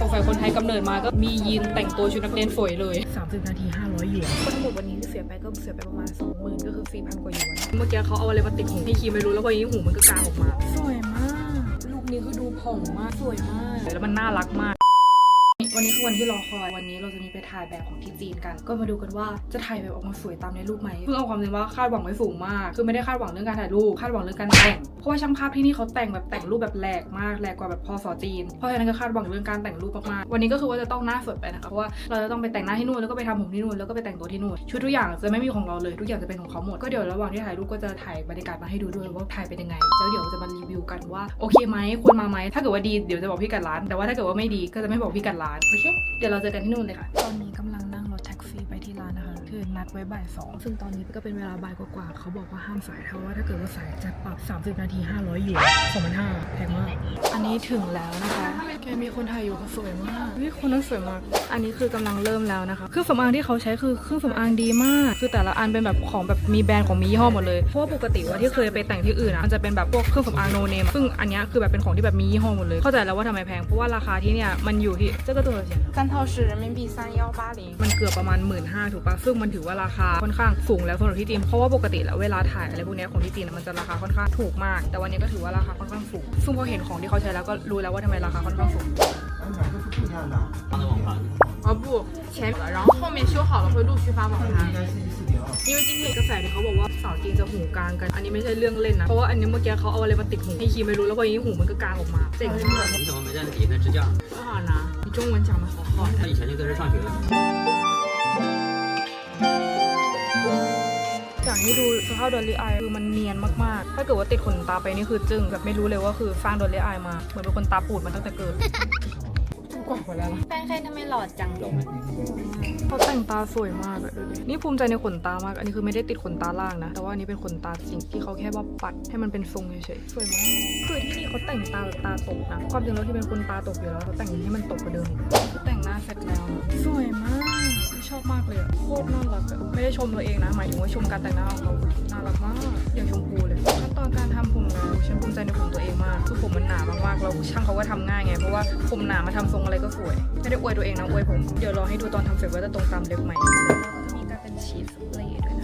สงสัยคนไทยกำเนิดมาก็มียีนแต่งตัวชุดนักเรียนฝอยเลย 30 นาที 500หยวนก็ทั้งหมดวันนี้ที่เสียไปก็เสียไปประมาณ 20,000 ก็คือ 4,000 กว่าหยวน เมื่อกี้เขาเอาอะไรมาติดหูให้คีไม่รู้แล้วพอนี้หูมันก็กลางออกมา สวยมาก ลูกนี้คือดูผ่องมาก สวยมาก แล้วมันน่ารักมาก วันนี้คือวันที่รอคอย วันนี้เราจะมีไปถ่ายแบบของที่จีนกัน ก็มาดูกันว่าจะถ่ายแบบออกมาสวยตามในรูปไหมเพิ่งเอาความจริงว่าคาดหวังไว้สูงมาก คือไม่ได้คาดหวังเรื่องการถ่ายรูป คาดหวังเรื่องการแต่ง เพราะว่าช่างภาพที่นี่เขาแต่งแบบแต่งรูปแบบแหลกมากแหลกกว่าแบบพอสอจีน เพราะฉะนั้นก็คาดหวังเรื่องการแต่งรูปมากๆ วันนี้ก็คือว่าจะต้องหน้าสดไปนะคะ เพราะว่าเราจะต้องไปแต่งหน้าที่นู่นแล้วก็ไปทำผมที่นู่นแล้วก็ไปแต่งตัวที่นู่น ชุดทุกอย่างจะไม่มีของเราเลย ทุกอย่างจะเป็นของเขาหมด ก็เดี๋ยวระหว่างที่ถ่ายรูปก็จะถ่ายบรรยากาศมาให้ดูด้วยว่าถ่ายเป็นยังไง แล้วเดี๋ยวจะมารีวิวกันว่าโอเคไหมควรมาไหมถ้าเกิดว่าดีเดี๋ยวจะบอกพี่กัดร้าน แต่ว่าถ้าเกิดว่าไม่ดีก็จะไม่บอกพี่กัดร้านโอเค เดี๋ยวเราเจอกันที่นู่นเลยค่ะ ตอนนี้กำลัง คะ คือนัดไว้บ่ายสองซึ่งตอนนี้ก็เป็นเวลาบ่ายกว่าๆเขาบอกว่าห้ามสายเพราะว่าถ้าเกิดว่าสายจะปรับ 30 นาที 500หยวน2,500แพงมาก อันนี้ถึงแล้วนะคะแกมีคนไทยอยู่เขาสวยมากเฮ้ยคนนั้นสวยมาก อันนี้คือกำลังเริ่มแล้วนะคะ เครื่องสำอางที่เขาใช้คือเครื่องสำอางดีมาก คือแต่ละอันเป็นแบบของแบบมีแบรนด์ของมียี่ห้อหมดเลย เพราะว่าปกติว่าที่เคยไปแต่งที่อื่นอ่ะ มันจะเป็นแบบพวกเครื่องสำอางโนเนม ซึ่งอันเนี้ยคือแบบเป็นของที่แบบมียี่ห้อหมดเลย เข้าใจแล้วว่าทำไมแพง เพราะว่าราคาที่เนี่ยมันอยู่ที่เจ้าก็ตัวเสีย 三套是人民币三幺八零。 มันเกือบประมาณ 1 5ื่นถูกปะซึ่งมัน ถือว่าราคาค่อนข้างสูงแล้วสำหรับที่จีน เพราะว่าปกติแล้วเวลาถ่ายอะไรพวกเนี้ยของที่จีนอะมันจะราคาค่อนข้างถูกมาก แต่วันนี้ก็ถือว่าราคาค่อนข้างสูง ซึ่งพอเห็นของที่เขาใช้แล้วก็รู้แล้วว่าทำไมราคาค่อนข้างสูง 哦不，前面了，然后后面修好了会陆续发网盘。 นี่ไม่จริงเหตุกระแสที่เขาบอกว่าสาวจีนจะหูกลางกัน อันนี้ไม่ใช่เรื่องเล่นนะ เพราะว่าอันนี้เมื่อกี้เขาเอาอะไรมาติดหูให้คีไม่รู้แล้วพอนี้หูมันก็กลางออกมาเจ๋งมาก 你怎么没在那底下支架？不好拿你中文讲的好好他以前就在这上学的。 ให้ดูสภาพดอลลี่อายคือมันเนียนมากๆ ถ้าเกิดว่าติดขนตาไปนี่คือจึงแบบไม่รู้เลยว่าคือสร้างดอลลี่อายมา เหมือนเป็นคนตาปูดมาตั้งแต่เกิดกว่าหมดแล้วนะแป้งแค่ทำไมหล่อจังเขาแต่งตาสวยมากอะดูดินี่ภูมิใจในขนตามาก อันนี้คือไม่ได้ติดขนตาล่างนะ แต่ว่าอันนี้เป็นขนตาจริงที่เขาแค่ว่าปัดให้มันเป็นทรงเฉยๆ สวยมาก คือที่นี่เขาแต่งตาแบบตาตกนะ ความจริงแล้วที่เป็นคนตาตกอยู่แล้วเขาแต่งให้มันตกกว่าเดิมอีกแต่งหน้าเสร็จแล้วนะสวยมาก ชอบมากเลยอะโคตรน่ารักอะไม่ได้ชมตัวเองนะหมายถึงว่าชมการแต่งหน้าของเขาน่ารักมากอย่างชมพูเลยขั้นตอนการทำผมนะฉันภูมิใจในผมตัวเองมากคือผมมันหนามากๆแล้วช่างเขาก็ทำง่ายไงเพราะว่าผมหนามาทำทรงอะไรก็สวย ไม่ได้อวยตัวเองนะอวยผมเดี๋ยวรอให้ดูตอนทำเสร็จว่าจะตรงตามเล็บไหมแล้วก็จะมีการเป็นชีสเลยด้วยน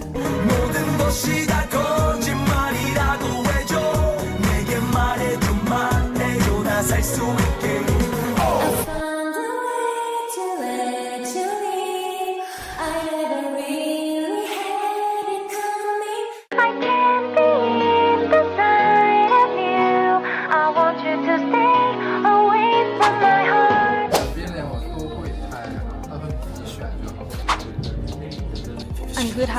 ะ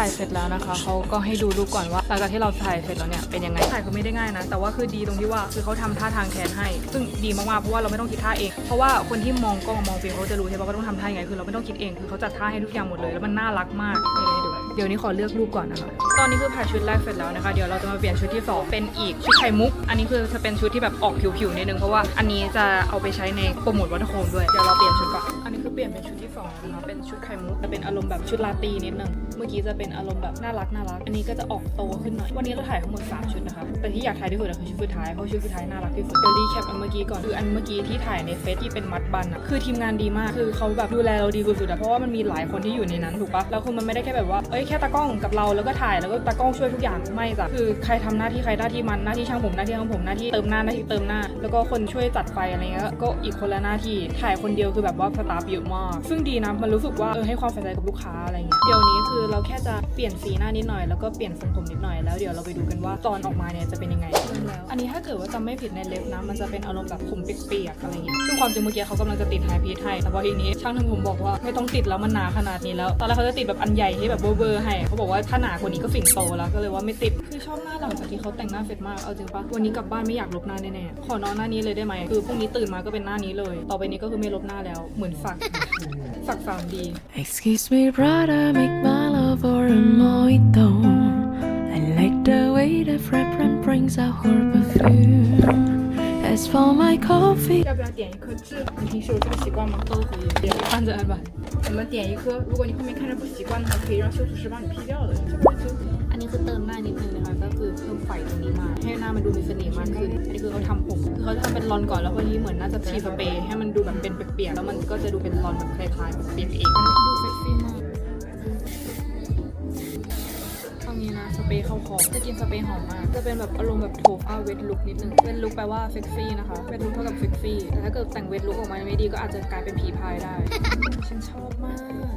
ายเสร็จแล้วนะคะเขาก็ให้ดูรูปก่อนว่าหลังจากที่เราถ่ายเสร็จแล้วเนี่ยเป็นยังไงถ่ายคือไม่ได้ง่ายนะ แต่ว่าคือดีตรงที่ว่าคือเขาทำท่าทางแคนให้ ซึ่งดีมากๆเพราะว่าเราไม่ต้องคิดท่าเอง เพราะว่าคนที่มองกล้องมองฟิล์มเขาจะรู้ใช่ปะว่าต้องทำท่ายังไงคือเราไม่ต้องคิดเองคือเขาจัดท่าให้ทุกอย่างหมดเลยแล้วมันน่ารักมากนี่ให้ดูเดี๋ยวนี้ขอเลือกรูปก่อนนะคะ ตอนนี้คือถ่ายชุดแรกเสร็จแล้วนะคะ เดี๋ยวเราจะมาเปลี่ยนชุดที่สองเป็นอีกชุดไข่มุก อันนี้คือจะเป็นชุดที่แบบออกผิวๆนิดนึงเพราะว่าอันนี้จะเอาไปใช้ในโปรโมทวัตโคมด้วย เดี๋ยวเราเปลี่ยนชุดก่อน อันนี้คือเปลี่ยนเป็นชุดที่สองนะคะ เป็นชุดไข่มุกจะเป็นอารมณ์แบบชุดลาตรีนิดนึง เมื่อกี้จะเป็นอารมณ์แบบน่ารักน่ารัก อันนี้ก็จะออกโตขึ้นหน่อย วันนี้เราถ่ายทั้งหมด 3 ชุดนะคะ แต่ที่อยากถ่ายที่สุดคือชุดสุดท้าย เพราะชุดสุดท้ายน่ารักที่สุดเดี๋ยวรีแคปอันเมื่อกี้ก่อน คืออันเมื่อกี้ที่ถ่ายในเฟซที่เป็นมัดบันอะคือทีมงานดีมาก คือเขาแบบดูแลเราดีสุดๆอะเพราะว่ามันมีหลายคนที่อยู่ในนั้นถูกปะแล้วคือมันไม่ได้แค่แบบว่า เอ้ยแค่ตากล้องกับเราแล้วก็ถ่ายแล้วก็ตากล้องช่วยทุกอย่างไม่จ้ะ คือใครทำหน้าที่ใครหน้าที่มันหน้าที่ช่างผมหน้าที่ช่างผมหน้าที่เติมหน้าหน้าที่เติมหน้า แล้วก็คนช่วยจัดไฟอะไรเงี้ยก็อีกคนละหน้าที่ถ่ายคนเดียวคือแบบว่าสตาฟเยอะมาก ซึ่งดีนะมันรู้สึกว่าเออให้ความใส่ใจกับลูกค้าอะไรเงี้ยเดี๋ยวนี้คือเราแค่จะเปลี่ยนสีหน้านิดหน่อยแล้วก็เปลี่ยนทรงผมนิดหน่อยแล้วเดี๋ยวเราไปดูกันว่าตอนออกมาเนี่ยจะเป็นยังไงแล้วอันนี้ถ้าเกิดว่าจำไม่ผิดในเล็บนะ มันจะเป็นอารมณ์แบบผมเปียกๆอะไรเงี้ยซึ่งความจริงเมื่อกี้เขากำลังจะติดไฮพีทให้แต่พอทีนี้ช่างทำผมบอกว่าไม่ต้องติดแล้วมันหนาขนาดนี้แล้วตอนแรกเขาจะติดแบบอันใหญ่ที่แบบเบอร์ๆให้เขาบอกว่าถ้าหนากว่านี้ก็ฝิ่นโตแล้วก็เลยว่าไม่ติดคือชอบหน้าหลังจากที่เขาแต่งหน้าเสร็จมากเอาจริงปะวันนี้กลับบ้านไม่อยากลบหน้าแน่ๆขอนอนหน้านี้เลยได้ไหมคือพรุ่งนี้ตื่นมาก็เป็นหน้านี้เลย ต่อไปนี้ก็คือไม่ลบหน้าแล้วเหมือนฝักฝักสามดี Excuse me, brother, make my love or a mojito. I like the way the fragrance brings out her perfume. As for my coffee. 要不要点一颗痣？你平时有这个习惯吗？都可以点，按着按吧。我们点一颗，如果你后面看着不习惯的话，可以让修图师帮你 P 掉的。这边就อันนี้ นี้คือเติมหน้านิดนึงนะคะ ก็คือเพิ่มไฟตรงนี้มา ให้หน้ามันดูมีเสน่ห์มากขึ้น อันนี้คือเขาทำผม คือเขาจะทำเป็นรอนก่อนแล้วพอนี้เหมือนน่าจะทีสเปรย์ให้มันดูแบบเป็นเปียกๆแล้วมันก็จะดูเป็นรอนแบบคล้ายๆแบบเปียกเองดูเซ็กซี่มาก นี้นะ สเปรย์เข้าคอจะกินสเปรย์หอมมาก จะเป็นแบบอารมณ์แบบโถฟ้าเวทลุกนิดนึงเวทลุกแปลว่าเซ็กซี่นะคะ เวทลุกเท่ากับเซ็กซี่ แต่ถ้าเกิดแต่งเวทลุกออกมาไม่ดีก็อาจจะกลายเป็นผีพายได้ ฉันชอบมาก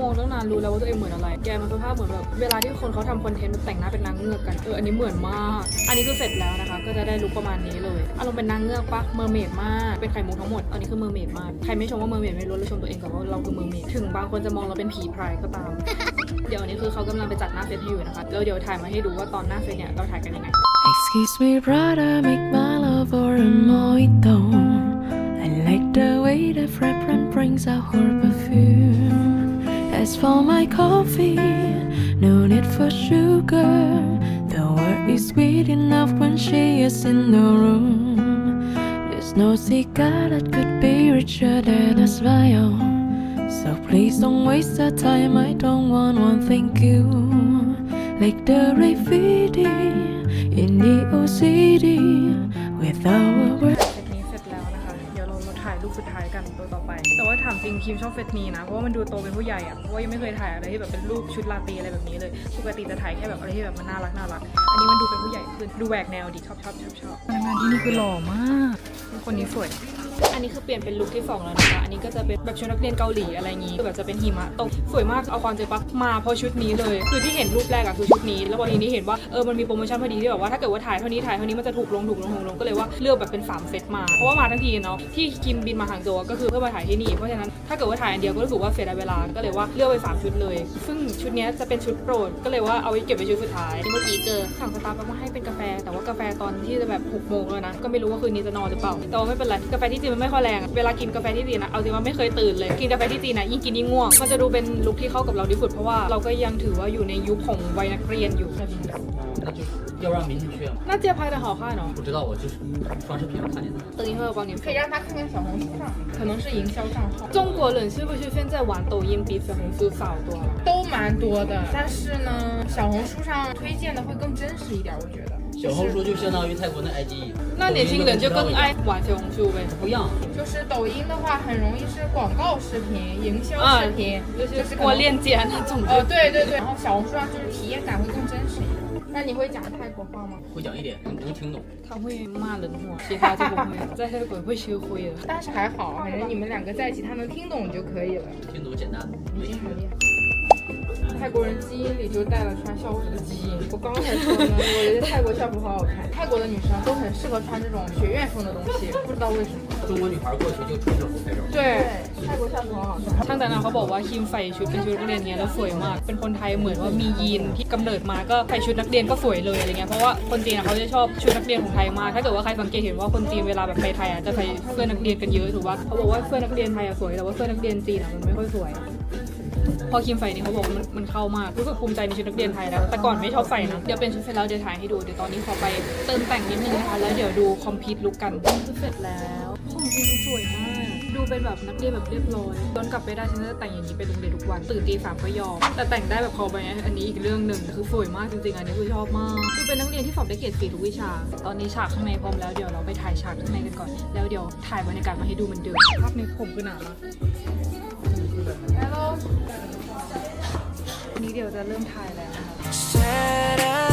มองตั้งนานรู้แล้วว่าตัวเองเหมือนอะไร แกมันสภาพเหมือนแบบเวลาที่คนเขาทำคอนเทนต์แต่งหน้าเป็นนางเงือกกัน เออ อันนี้เหมือนมาก อันนี้คือเสร็จแล้วนะคะ ก็จะได้ลุคประมาณนี้เลย อารมณ์เป็นนางเงือกปะเมอร์เมดมาก เป็นไข่มุกทั้งหมด อันนี้คือเมอร์เมดมาก ใครไม่ชมว่าเมอร์เมดไม่รู้เลยชมตัวเองก่อนว่าเราคือเมอร์เมด ถึงบางคนจะมองเราเป็นผีพรายก็ตาม เดี๋ยวอันนี้คือเขากำลังไปจัดหน้าเฟซให้อยู่นะคะแล้วเดี๋ยวถ่ายมาให้ดูว่าตอนหน้าเฟซเนี่ยเราถ่ายกันยังไง Excuse me, brother, make my love or a mojito. I like the way the fragrance brings out her perfume. As for my coffee, no need for sugar. The word is sweet enough when she is in the room. There's no cigar that could be richer than a smile. So please don't waste the time. I don't want one. Thank you. Like the graffiti in the OCD without a word. ยวเรามาถ่ายรูปสุดท้ายกันตัวต่อไป แต่ว่าถามจริงคิมชอบเฟซนี้นะ เพราะว่ามันดูโตเป็นผู้ใหญ่อะเพราะว่ายังไม่เคยถ่ายอะไรที่แบบเป็นรูปชุดลาตรีอะไรแบบนี้เลย ปกติจะถ่ายแค่แบบอะไรที่แบบมันน่ารักน่ารัก อันนี้มันดูเป็นผู้ใหญ่ขึ้น ดูแหวกแนวดีชอบชอบชอบชอบพนักงานที่นี่คือหล่อมาก คนนี้สวย อันนี้คือเปลี่ยนเป็นลุคที่สองแล้วนะคะ อันนี้ก็จะเป็นแบบชุดนักเรียนเกาหลีอะไรอย่างงี้คือแบบจะเป็นหิมะตก สวยมาก เอาความจริงปะมาเพราะชุดนี้เลย คือที่เห็นรูปแรกอะคือชุดนี้ แล้ววันนี้เห็นว่าเออ มันมีโปรโมชั่นพอดีที่แบบว่าถ้าเกิดว่าถ่ายเท่านี้ถ่ายเท่านี้มันจะถูกลงถูกลงถูกลงก็เลยว่าเลือกแบบเป็นสามเซตมา เพราะว่ามาทั้งทีเนาะที่คิมบินมาหางโจวก็คือเพื่อมาถ่ายที่นี่ เพราะฉะนั้นถ้าเกิดว่าถ่ายอันเดียวก็รู้สึกว่าเสียดายเวลา ก็เลยว่าเลือกไปสามชุดเลย ซึ่งชุดเนี้ยจะเป็นชุดโปรด ก็เลยว่าเอาไว้เก็บไว้ชุดสุดท้ายเมื่อกี้เจอสั่งสตาร์บัคมาให้เป็นกาแฟ แต่ว่ากาแฟตอนที่จะแบบ6โมงแล้วนะ ก็ไม่รู้ว่าคืนนี้จะนอนหรือเปล่า แต่ว่าไม่เป็นไร กาแฟที่จีนมันไม่ค่อยแรงอะเวลากินกาแฟที่จีนนะเอาจริงว่าไม่เคยตื่นเลย กินกาแฟที่จีนนะยิ่งกินยิ่งง่วง มันจะดูเป็นลุคที่เข้ากับเราที่สุด เพราะว่าเราก็ยังถือว่าอยู่ในยุคของวัยนักเรียนอยู่ 那就是要让明星去吗？น่าเจีย拍的好看哦不知道，我就是刷视频看见的。等一会儿我帮你可以让他看看小红书 上，可能是营销账号，中国人是不是现在玩抖音比小红书少多了？都蛮多的。但是呢，小红书上推荐的会更真实一点，我觉得。小红书就相当于泰国的 IG，那年轻人就更爱玩小红书呗。不一样。就是抖音的话，很容易是广告视频、营销啊视频，就是可能我链接那种哦，对对对，然后小红书上就是体验感会更真实一点。那你会讲泰国话吗？会讲一点，能听懂。他会骂人话，其他就不会。在泰国会学会的。但是还好，反正你们两个在一起，他能听懂就可以了，听懂简单。已经很厉害。泰国人基因里就带了穿校服的基因。我刚才说呢，我觉得泰国校服好好看，泰国的女生都很适合穿这种学院风的东西，不知道为什么。中国女孩过去就穿校服拍照。对，泰国校服好好看。 ช่างแต่งหน้าเขาบอกว่าคิมใส่ชุดเป็นชุดนักเรียนเนี้ยแล้วสวยมาก เป็นคนไทยเหมือนว่ามียีนที่กำเนิดมาก็ใส่ชุดนักเรียนก็สวยเลยอะไรเงี้ย เพราะว่าคนจีนอะเขาจะชอบชุดนักเรียนของไทยมาก ถ้าเกิดว่าใครสังเกตเห็นว่าคนจีนเวลาแบบไปไทยอะจะใส่เสื้อนักเรียนกันเยอะถูกปะเขาบอกว่าเสื้อนักเรียนไทยอะสวย แต่ว่าเสื้อนักเรียนจีนอะมันไม่ค่อยสวย พอคิมใส่นี่เขาบอกว่ามันมันเข้ามากรู้สึกภูมิใจในชุดนักเรียนไทยแล้ว แต่ก่อนไม่ชอบใส่นะ เดี๋ยวเป็นชุดเสร็จแล้วเดี๋ยวถ่ายให้ดู เดี๋ยวตอนนี้ขอไปเติมแต่งนิดนึงนะคะ แล้วเดี๋ยวดูคอมพิวต์ลุกกันชุดเสร็จแล้วของจริงสวยมาก ดูเป็นแบบนักเรียนแบบเรียบร้อยย้อนกลับไปได้ฉันจะแต่งอย่างนี้ไปโรงเรียนทุกวัน ตื่นตีสามก็ยอม แต่แต่งได้แบบพอไปอันนี้อีกเรื่องหนึ่งคือสวยมากจริงๆ อันนี้คือชอบมาก คือเป็นนักเรียนที่สอบได้เกรดสี่ทุกวิชา ตอนนี้ฉากข้างในพร้อมแล้วเดี๋ยวเราไปถ่ายฉากข้างในกันก่อน แล้วเดี๋ยวถ่ายบรรยากาศมาให้ดูเหมือนเดิมภาพในผมคือหนามาก Hello。วั นี้เดี๋ยวจะเริ่มถ่ายแล้วนะคะ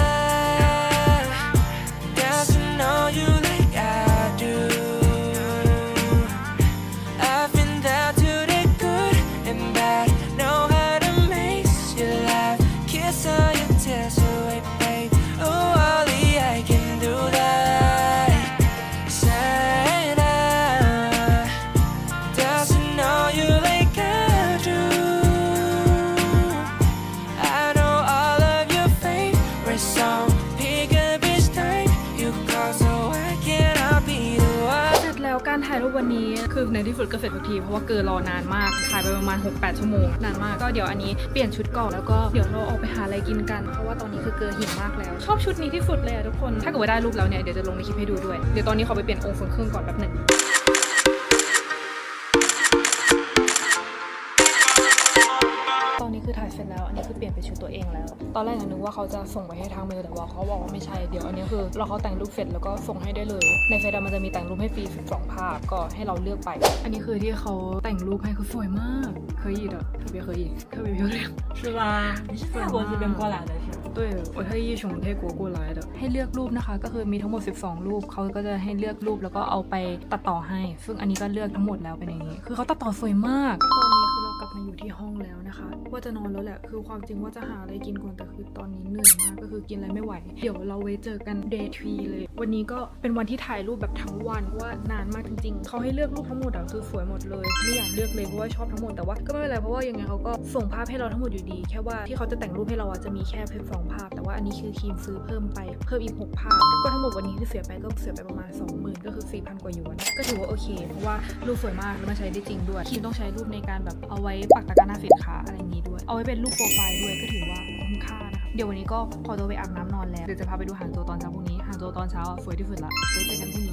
คือในที่สุดก็เสร็จทุกทีเพราะว่าเกินรอนานมากถ่ายไปประมาณ 6-8 ชั่วโมงนานมากก็เดี๋ยวอันนี้เปลี่ยนชุดก่อนแล้วก็เดี๋ยวเราออกไปหาอะไรกินกันเพราะว่าตอนนี้คือเกินหิวมากแล้ว ชอบชุดนี้ที่สุดเลยอะทุกคนถ้าเกิดว่าได้รูปแล้วเนี่ยเดี๋ยวจะลงในคลิปให้ดูด้วยเดี๋ยวตอนนี้ขอไปเปลี่ยนองค์ทรงเครื่องก่อนแป๊บหนึ่ง ล้ว อันนี้คือเปลี่ยนเป็นชุดตัวเองแล้ว ตอนแรกอะนึกว่าเขาจะส่งไปให้ทางเมลแต่ว่าเขาบอกว่าไม่ใช่ เดี๋ยวอันนี้คือเราเขาแต่งรูปเสร็จแล้วก็ส่งให้ได้เลย ในเฟซอะมันจะมีแต่งรูปให้ฟรี12ภาพ ก็ให้เราเลือกไป อันนี้คือที่เขาแต่งรูปให้คือสวยมาก เคยอี的特别可以特别漂亮是吧？你是泰国这边过来的是吗？对我特意从泰国过来的ให้เลือกรูปนะคะ ก็คือมีทั้งหมด 12 รูปเขาก็จะให้เลือกรูปแล้วก็เอาไปตัดต่อให้ ซึ่งอันนี้ก็เลือกทั้งหมดแล้วเป็นอย่างนี้ คือเขาตัดต่อสวยมาก ตอนนี้คือเรากลับ มาอยู่ที่ห้องแล้วนะคะ ว่าจะนอนแล้วแหละ คือความจริงว่าจะหาอะไรกินก่อนแต่คือตอนนี้เหนื่อยมากก็คือกินอะไรไม่ไหว เดี๋ยวเราไว้เจอกันเดย์ทรีเลย วันนี้ก็เป็นวันที่ถ่ายรูปแบบทั้งวันเพราะว่านานมากจริงๆ เขาให้เลือกรูปทั้งหมดอะคือสวยหมดเลย ไม่อยากเลือกเลยเพราะว่าชอบทั้งหมดแต่ว่าก็ไม่เป็นไรเพราะว่ายังไงเขาก็ส่งภาพให้เราทั้งหมดอยู่ดี แค่ว่าที่เขาจะแต่งรูปให้เราอะจะมีแค่เพียงสองภาพ แต่ว่าอันนี้คือครีมซื้อเพิ่มไปเพิ่มอีกหกภาพก็ทั้งหมดวันนี้ที่เสียไปก็เสียไปประมาณ20,000ก็คือ4,000กว่าหยวนก็ถือว่าโอเคเพราะว่ารูปสวยมากแล้วมันใช้ได้จริงด้วยครีมต้องใช้รูปในการแบบเอาไว้ปักตะกร้าหน้าสินค้าอะไรนี้ด้วย เอาไว้เป็นรูปโปรไฟล์ด้วยก็ถือว่าคุ้มค่านะคะ เดี๋ยววันนี้ก็ขอตัวไปอาบน้ำนอนแล้ว เดี๋ยวจะพาไปดูหางโจวตอนเช้าพรุ่งนี้ หางโจวตอนเช้าสวยที่สุดละไว้เจอกันพรุ่งนี้